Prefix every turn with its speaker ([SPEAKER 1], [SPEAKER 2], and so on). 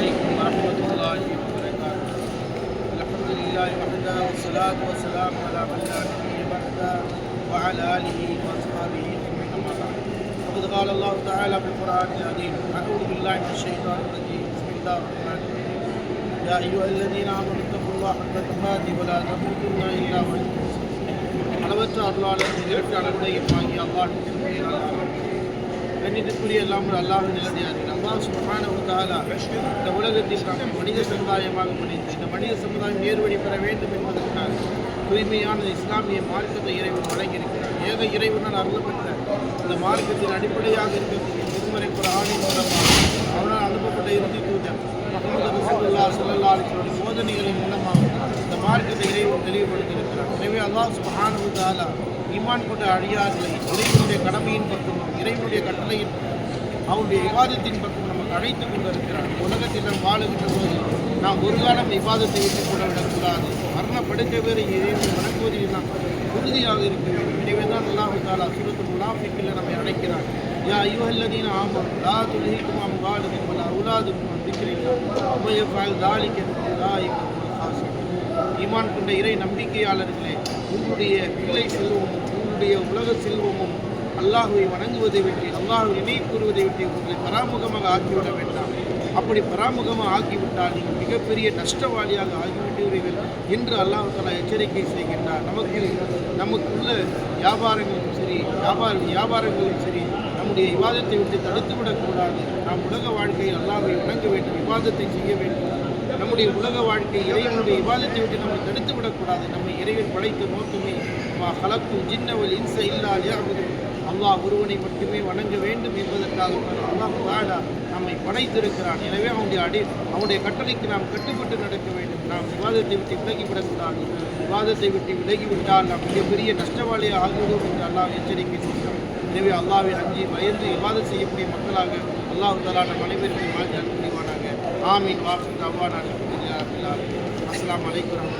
[SPEAKER 1] عليكم ورحمة الله وبركاته الحمد لله وحده والصلاة والسلام على من لا نبي بعده وعلى آله وأصحابه أجمعين أما بعد فقد قال الله تعالى في القرآن العظيم أعوذ بالله من الشيطان الرجيم بسم الله الرحمن الرحيم يا أيها الذين آمنوا اتقوا الله حق تقاته ولا تموتن إلا وأنتم مسلمون அளவற்ற அருளாளர் நிகழ்ச்சி அளவுடைய வாங்கி அல்லாஹின் பெயரால் எல்லாம் ஒரு அல்லாஹ் நிலதியார்கள் அல்லாஹ் சுபமான ஒரு இந்த உலகத்தில் நாம் மனித சமுதாயமாக முடிந்து இந்த மனித சமுதாயம் நேர்வழி பெற வேண்டும் என்பதற்காக தூய்மையான இஸ்லாமிய மார்க்கத்தை இறைவன் வழங்கியிருக்கிறார் ஏக இறைவனால் அருளப்பட்ட இந்த மார்க்கத்தின் அடிப்படையாக இருக்கக்கூடிய திருமறை குரானின் மூலமாக அவனால் அனுப்பப்பட்ட இறுதி தூதர் முகமது ரசூலுல்லா போதனைகளின் மூலமாக இந்த மார்க்கத்தை இறைவன் தெளிவுபடுத்தியிருக்கிறார். எனவே அல்லாஹ் சுப்ஹானஹு வ ஈமான் கொண்டு அழியாதலை இறைவனுடைய கடமையின் பக்கம் இறைவனுடைய கட்டளையின் அவருடைய விவாதத்தின் பக்கம் நமக்கு அழைத்து கொண்டிருக்கிறான். உலகத்தில் நாம் வாழுகின்ற போது நாம் ஒரு காலம் விவாதத்தை ஏற்றுக்கொள்ள விடக்கூடாது மரண படுக்க வேறு இறைவன் வணங்குவதில் நாம் உறுதியாக இருக்க வேண்டும். எனவே தான் அல்லாஹு தாலா சுரத்து முலாஃபிக்கில் நம்மை அழைக்கிறார் யா ஐயோல்லதீன் ஆமம் லா துல்ஹிக்கும் அம் வாழுக்கும் லா உலாதுக்கும் தாளிக்கிறது உமையஃபால் தாலிக்கும் ஈமான் கொண்ட இறை நம்பிக்கையாளர்களே உங்களுடைய பிள்ளை செல்வமும் உங்களுடைய உலக செல்வமும் அல்லாஹுவை வணங்குவதை விட்டு அல்லாஹுவை நினைவு கூறுவதை விட்டு உங்களை பராமுகமாக ஆக்கிவிட வேண்டாம். அப்படி பராமுகமாக ஆக்கிவிட்டால் நீங்கள் மிகப்பெரிய நஷ்டவாளியாக ஆகிவிட்டீர்கள் என்று அல்லாஹ் தலா எச்சரிக்கை செய்கின்றார். நமக்கு நமக்குள்ள வியாபாரங்களும் சரி வியாபார வியாபாரங்களும் சரி நம்முடைய விவாதத்தை விட்டு தடுத்து விடக்கூடாது நாம் உலக வாழ்க்கையில் அல்லாஹை வணங்க வேண்டும் விவாதத்தை செய்ய வேண்டும். நம்முடைய உலக வாழ்க்கை இறைவனுடைய விவாதத்தை விட்டு நம்மை தடுத்து விடக்கூடாது நம்மை இறைவன் படைத்த நோக்கமே ஹலக்கு ஜின்னவல் இன்ச இல்லாதே லியாபுது அல்லாஹ் ஒருவனை மட்டுமே வணங்க வேண்டும் என்பதற்காக அல்லாஹ் தாடா நம்மை படைத்திருக்கிறான். எனவே அவனுடைய அடி அவனுடைய கட்டளைக்கு நாம் கட்டுப்பட்டு நடக்க வேண்டும். நாம் விவாதத்தை விட்டு விலகிவிடக்கூடாது. விவாதத்தை விட்டு விலகிவிட்டால் நாம் மிகப்பெரிய நஷ்டவாளியாக ஆகிவிடும் என்று அல்லாஹ் எச்சரிக்கை செய்கிறான். எனவே அல்லாவை அஞ்சி பயந்து விவாதம் செய்யக்கூடிய மக்களாக அல்லாஹ் தலா நம் அனைவருக்கும் மாற்றி புரிவானாங்க ஆமீன். வாசு தவான் அஸ்லாம் வலைக்கம்